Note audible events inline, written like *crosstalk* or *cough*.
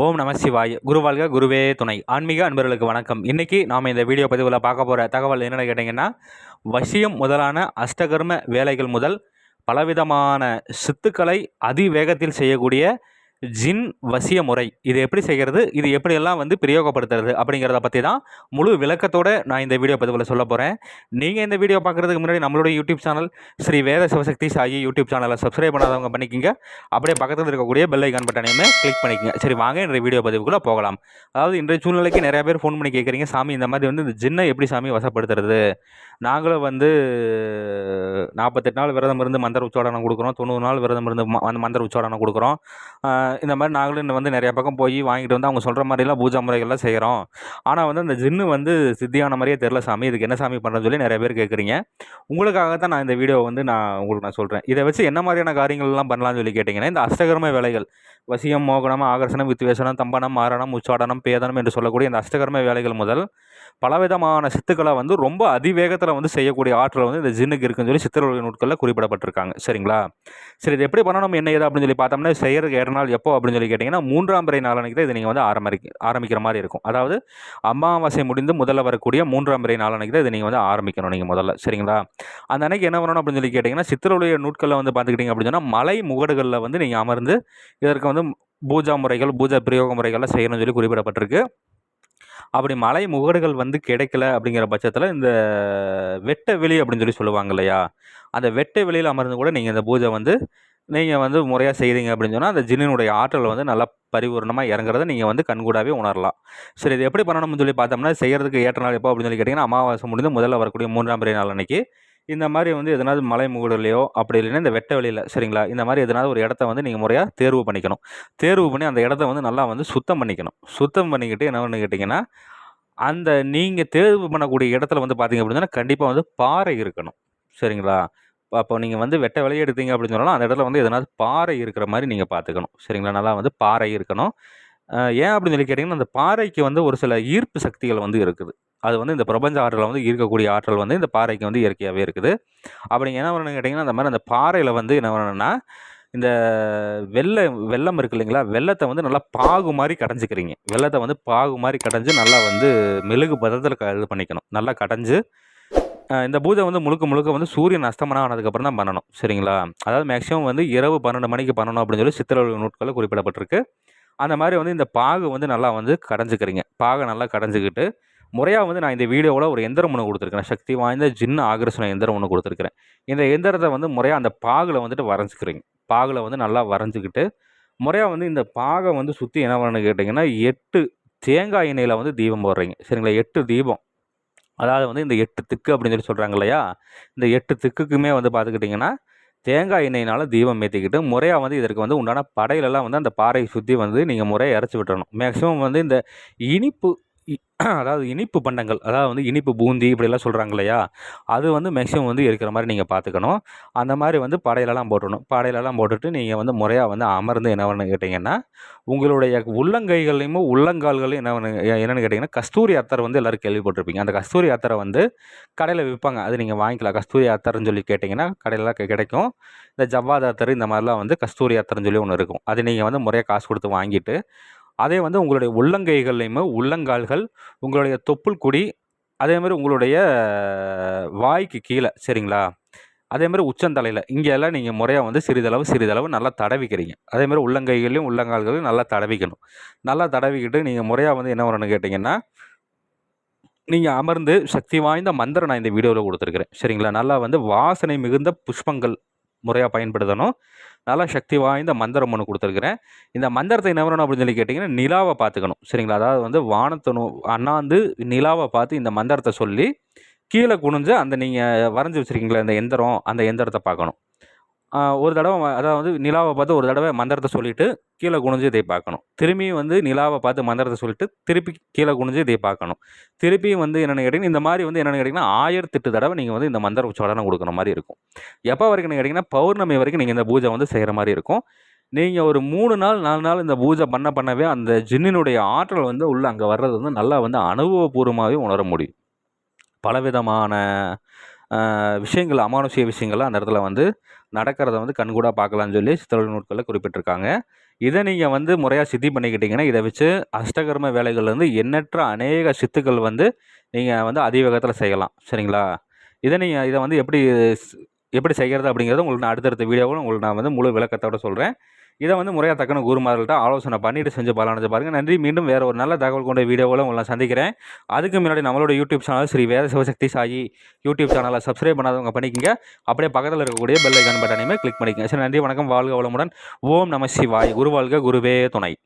ஓம் நம சிவாய். குருவாழ்க குருவே துணை. ஆன்மீக அன்பர்களுக்கு வணக்கம். இன்றைக்கி நாம் இந்த வீடியோ பதிவில் பார்க்க போகிற தகவல் என்னென்னு கேட்டிங்கன்னா வசியம் முதலான அஷ்டகர்ம வேலைகள் முதல் பலவிதமான சித்துக்களை அதிவேகத்தில் செய்யக்கூடிய ஜின் வசிய முறை. இது எப்படி செய்கிறது? இது எப்படியெல்லாம் வந்து பிரயோகப்படுத்துறது? அப்படிங்கிறத பற்றி தான் முழு விளக்கத்தோடு நான் இந்த வீடியோ பதிவில் சொல்ல போகிறேன் நீங்கள் இந்த வீடியோ பார்க்குறதுக்கு முன்னாடி நம்மளுடைய YouTube channel Sri Veda Sivasakthi Sai YouTube சேனலை சப்ஸ்கிரைப் பண்ணாதவங்க பண்ணிக்கிங்க. அப்படியே பக்கத்தில் இருக்கக்கூடிய பெல் ஐக்கான் பட்டனையுமே கிளிக் பண்ணிக்கங்க. சரி வாங்க இன்றைய வீடியோ பதிவுக்குள்ளே போகலாம். அதாவது இன்றைய சூழ்நிலைக்கு நிறைய பேர் ஃபோன் பண்ணி கேட்குறீங்க சாமி இந்த மாதிரி வந்து இந்த ஜின்னை எப்படி சாமி வசப்படுத்துறது? நாங்களும் வந்து நாற்பத்தெட்டு நாள் விரதம் இருந்து மந்திர உச்சாடனம் கொடுக்குறோம். தொண்ணூறு நாள் விரதம் இருந்து ம- அந்த மந்திர உச்சாடனம் கொடுக்குறோம். இந்த மாதிரி நாங்களும் இன்னும் வந்து நிறைய பக்கம் போய் வாங்கிட்டு வந்து அவங்க சொல்கிற மாதிரிலாம் பூஜா முறைகள்லாம் செய்கிறோம் ஆனால் வந்து அந்த ஜின்னு வந்து சித்தியான மாதிரியே தெரில சாமி. இதுக்கு என்ன சாமி பண்ணுறதுன்னு சொல்லி நிறைய பேர் கேட்குறீங்க உங்களுக்காக தான் நான் இந்த வீடியோ வந்து நான் உங்களுக்கு நான் சொல்கிறேன் இதை வச்சு என்ன மாதிரியான காரியங்கள்லாம் பண்ணலாம்னு சொல்லி கேட்டிங்கன்னா இந்த அஷ்டகர்ம வேலைகள் வசியம் மோகனம் ஆகர்ஷணம் வித்வேஷனம் தம்பனம் மாரணம் உச்சாடனம் பேதனம் என்று சொல்லக்கூடிய இந்த அஷ்டகர்ம வேலைகள் முதல் பலவிதமான சித்துக்களை வந்து ரொம்ப அதிவேகத்தில் வந்து செய்யக்கூடிய ஆற்றல் வந்து இந்த ஜின்னுக்கு இருக்குன்னு சொல்லி சித்திரவழி நூட்களில் குறிப்பிடப்பட்டிருக்காங்க. சரிங்களா? சரி இது எப்படி பண்ணணும்? என்ன ஏதோ அப்படின்னு சொல்லி பார்த்தோம்னா செய்யறதுக்கு ஏற நாள் எப்போ அப்படின்னு சொல்லி கேட்டிங்கன்னா மூன்றாம் பிறை நாளனைக்கு தான் இது நீங்கள் வந்து ஆரம்பிக்க ஆரம்பிக்கிற மாதிரி இருக்கும். அதாவது அமாவாசை முடிந்து முதல்ல வரக்கூடிய மூன்றாம் பிறை நாளனைக்கு தான் இதை நீங்கள் வந்து ஆரம்பிக்கணும் நீங்கள் முதல்ல. சரிங்களா? அந்த அன்னைக்கு என்ன பண்ணணும் அப்படின்னு சொல்லி கேட்டிங்கன்னா சித்திரவழிய நூட்களில் வந்து பார்த்துக்கிட்டிங்க அப்படின்னு சொன்னால் மலை முகடுகளில் வந்து நீங்கள் அமர்ந்து இதற்கு வந்து பூஜா முறைகள் பூஜா பிரயோக முறைகள்லாம் செய்யணும்னு சொல்லி குறிப்பிடப்பட்டிருக்கு. அப்படி மலை முகடுகள் வந்து கிடைக்கல அப்படிங்கிற பட்சத்தில் இந்த வெட்ட வெளி அப்படின்னு சொல்லி சொல்லுவாங்க இல்லையா? அந்த வெட்ட வெளியில் அமர்ந்து கூட நீங்கள் இந்த பூஜை வந்து நீங்கள் வந்து முறையாக செய்தீங்க அப்படின்னு சொன்னால் அந்த ஜின்னினுடைய ஆற்றல் வந்து நல்லா பரிபூர்ணமாக இறங்குறத நீங்கள் வந்து கண்கூடாவே உணரலாம். சரி இது எப்படி பண்ணணும்னு சொல்லி பார்த்தோம்னா செய்கிறதுக்கு ஏற்ற நாள் எப்போ அப்படின்னு சொல்லி கேட்டிங்கன்னா அமாவாசை முடிந்து முதல்ல வரக்கூடிய மூன்றாம் பிறை நாள் அன்னைக்கு இந்த மாதிரி வந்து எதனாவது மலை மூடலையோ அப்படி இல்லைன்னா இந்த வெட்ட வெளியில் சரிங்களா? இந்த மாதிரி எதனாவது ஒரு இடத்த வந்து நீங்கள் முறையாக தேர்வு பண்ணிக்கணும். தேர்வு பண்ணி அந்த இடத்த வந்து நல்லா வந்து சுத்தம் பண்ணிக்கணும். சுத்தம் பண்ணிக்கிட்டு என்ன கேட்டிங்கன்னா அந்த நீங்கள் தேர்வு பண்ணக்கூடிய இடத்துல வந்து பார்த்தீங்க அப்படின்னா கண்டிப்பாக வந்து பாறை இருக்கணும். சரிங்களா? அப்போ நீங்கள் வந்து வெட்ட விலையை எடுத்தீங்க அப்படின்னு சொன்னாலும் அந்த இடத்துல வந்து எதனாவது பாறை இருக்கிற மாதிரி நீங்கள் பார்த்துக்கணும் சரிங்களா? நல்லா வந்து பாறை இருக்கணும். ஏன் அப்படின்னு சொல்லி கேட்டிங்கன்னா அந்த பாறைக்கு வந்து ஒரு சில ஈர்ப்பு சக்திகள் வந்து இருக்குது. அது வந்து இந்த பிரபஞ்ச ஆற்றலை வந்து ஈர்க்கக்கூடிய ஆற்றல் வந்து இந்த பாறைக்கு வந்து இயற்கையாகவே இருக்குது. அப்படி என்ன பண்ணணும்னு கேட்டிங்கன்னா அந்த மாதிரி அந்த பாறையில் வந்து என்ன பண்ணணும்னா இந்த வெள்ளை வெள்ளம் இருக்கு இல்லைங்களா? வெள்ளத்தை வந்து நல்லா பாகு மாதிரி கடைஞ்சிக்கிறீங்க. வெள்ளத்தை வந்து பாகு மாதிரி கடைஞ்சி நல்லா வந்து மெழுகு பதத்தில் க இது பண்ணிக்கணும். நல்லா கடைஞ்சி இந்த பூஜை வந்து முழுக்க முழுக்க வந்து சூரியன் அஸ்தமனம் ஆனதுக்கப்புறம் தான் பண்ணணும். சரிங்களா? அதாவது மேக்ஸிமம் வந்து இரவு பன்னெண்டு மணிக்கு பண்ணணும் அப்படின்னு சொல்லி சித்திரவழி நூட்களில் குறிப்பிடப்பட்டிருக்கு. அந்த மாதிரி வந்து இந்த பாகு வந்து நல்லா வந்து கடைஞ்சிக்கிறீங்க. பாகை நல்லா கடைஞ்சிக்கிட்டு முறையாக வந்து நான் இந்த வீடியோவில் ஒரு எந்திரம் ஒன்று கொடுத்துருக்கேன் சக்தி வாய்ந்த ஜின்ன ஆகர்ஷண எந்திரம் ஒன்று கொடுத்துருக்கிறேன். இந்த எந்திரத்தை வந்து முறையாக அந்த பாகில் வந்துட்டு வரைஞ்சிக்கிறீங்க. பாகில் வந்து நல்லா வரைஞ்சிக்கிட்டு முறையாக வந்து இந்த பாகை வந்து சுற்றி என்ன பண்ணணும்னு கேட்டிங்கன்னா எட்டு தேங்காய் எண்ணெயில் வந்து தீபம் போடுறீங்க. சரிங்களா? எட்டு தீபம். அதாவது வந்து இந்த எட்டு திக்கு அப்படின்னு சொல்லி சொல்கிறாங்க இல்லையா? இந்த எட்டு திக்குக்குமே வந்து பார்த்துக்கிட்டிங்கன்னா தேங்காய் எண்ணெயினால் தீபம் ஏற்றிக்கிட்டு முறையாக வந்து இதற்கு வந்து உண்டான படையிலெல்லாம் வந்து அந்த பாறையை சுற்றி வந்து நீங்கள் முறையாக இறச்சி விட்டுறணும். மேக்ஸிமம் வந்து இந்த இனிப்பு *clears throat* அதாவது இனிப்பு பண்டங்கள் அதாவது வந்து இனிப்பு பூந்தி இப்படிலாம் சொல்கிறாங்க இல்லையா? அது வந்து மேக்ஸிமம் வந்து இருக்கிற மாதிரி நீங்கள் பார்த்துக்கணும். அந்த மாதிரி வந்து படையிலலாம் போட்டுடணும். படையிலலாம் போட்டுட்டு நீங்கள் வந்து முறையாக வந்து அமர்ந்து என்ன பண்ணு கேட்டிங்கன்னா உங்களுடைய உள்ளங்கைகளையும் உள்ளங்கால்களையும் என்ன பண்ணு என்னென்னு கேட்டிங்கன்னா கஸ்தூரி அத்தர் வந்து எல்லோரும் கேள்விப்பட்டிருப்பீங்க. அந்த கஸ்தூரி அத்தரை வந்து கடையில் விற்பாங்க. அது நீங்கள் வாங்கிக்கலாம். கஸ்தூரி அத்தர்னு சொல்லி கேட்டிங்கன்னா கடையில் கிடைக்கும். இந்த ஜவ்வாத அத்தர் இந்த மாதிரிலாம் வந்து கஸ்தூரி அத்தர்னு சொல்லி ஒன்று இருக்கும். அது நீங்கள் வந்து முறையாக காசு கொடுத்து வாங்கிட்டு அதே வந்து உங்களுடைய உள்ளங்கைகள்லையுமே உள்ளங்கால்கள் உங்களுடைய தொப்புள் கொடி அதே மாதிரி உங்களுடைய வாய்க்கு கீழே சரிங்களா? அதே மாதிரி உச்சந்தலையில் இங்கே எல்லாம் நீங்கள் முறையாக வந்து சிறிதளவு சிறிதளவு நல்லா தடவிக்கிறீங்க. அதே மாதிரி உள்ளங்கைகளையும் உள்ளங்கால்களையும் நல்லா தடவிக்கணும். நல்லா தடவிக்கிட்டு நீங்கள் முறையாக வந்து என்ன பண்ணணும்னு கேட்டிங்கன்னா நீங்கள் அமர்ந்து சக்தி வாய்ந்த மந்திரம் நான் இந்த வீடியோவில் கொடுத்துருக்குறேன். சரிங்களா? நல்லா வந்து வாசனை மிகுந்த புஷ்பங்கள் முறையாக பயன்படுத்தணும். நல்லா சக்தி வாய்ந்த மந்திரம் ஒன்று கொடுத்துருக்குறேன். இந்த மந்திரத்தை என்ன பண்ணணும் அப்படின்னு சொல்லி கேட்டிங்கன்னா நிலாவை பார்த்துக்கணும். சரிங்களா? அதாவது வந்து வானத்தை நோ அண்ணாந்து நிலாவை பார்த்து இந்த மந்திரத்தை சொல்லி கீழே குனிஞ்சு அந்த நீங்கள் வரைஞ்சி வச்சுருக்கீங்களா அந்த எந்திரம் அந்த எந்திரத்தை பார்க்கணும். ஒரு தடவை அதாவது நிலாவை பார்த்து ஒரு தடவை மந்திரத்தை சொல்லிட்டு கீழே குனிஞ்சு இதை பார்க்கணும். திரும்பியும் வந்து நிலாவை பார்த்து மந்திரத்தை சொல்லிட்டு திருப்பி கீழே குனிஞ்சு இதை பார்க்கணும். திருப்பியும் வந்து என்னென்னு கேட்டிங்கன்னா இந்த மாதிரி வந்து என்னென்னு கேட்டிங்கன்னா ஆயிரத்தெட்டு தடவை நீங்கள் வந்து இந்த மந்திர உச்சாடனம் கொடுக்குற மாதிரி இருக்கும். எப்போ வரைக்கும் கேட்டிங்கன்னா பௌர்ணமி வரைக்கும் நீங்கள் இந்த பூஜை வந்து செய்கிற மாதிரி இருக்கும். நீங்கள் ஒரு மூணு நாள் நாலு நாள் இந்த பூஜை பண்ண பண்ணவே அந்த ஜின்னினுடைய ஆற்றல் வந்து உள்ளே அங்கே வர்றது வந்து நல்லா வந்து அனுபவபூர்வமாகவே உணர முடியும். பலவிதமான விஷயங்கள் அமானுஷிய விஷயங்கள்லாம் அந்த இடத்துல வந்து நடக்கிறத வந்து கண்கூடாக பார்க்கலாம்னு சொல்லி சித்தரல் நூட்களில் குறிப்பிட்டிருக்காங்க. இதை நீங்கள் வந்து முறையாக சித்தி பண்ணிக்கிட்டிங்கன்னா இதை வச்சு அஷ்டகர்ம வேலைகள்லேருந்து எண்ணற்ற அநேக சித்துக்கள் வந்து நீங்கள் வந்து அதிவேகத்தில் செய்யலாம். சரிங்களா? இதை நீங்கள் இதை வந்து எப்படி எப்படி செய்கிறது அப்படிங்கிறது உங்களுக்கு நான் அடுத்தடுத்த வீடியோவில் உங்களுக்கு நான் வந்து முழு விளக்கத்தோடு சொல்கிறேன் இதை வந்து முறையாக தக்கன குருமார்கள்ட்ட ஆலோசனை பண்ணிட்டு செஞ்சு பலனடைஞ்சு பாருங்கள் நன்றி. மீண்டும் வேறு ஒரு நல்ல தகவல் கொண்ட வீடியோவில் உங்களை சந்திக்கிறேன். அதுக்கு முன்னாடி நம்மளோட YouTube channel Sri Veda Sivasakthi Sai YouTube சேனலை சப்ஸ்கிரைப் பண்ணாதவங்க பண்ணிக்கங்க. அப்படியே பக்கத்தில் இருக்கக்கூடிய பெல் ஐக்கான் பட்டனையுமே கிளிக் பண்ணிக்கங்க. சரி நன்றி. வணக்கம். வாழ்க வளமுடன். ஓம் நம சிவாய். குரு வாழ்க குருவே துணை.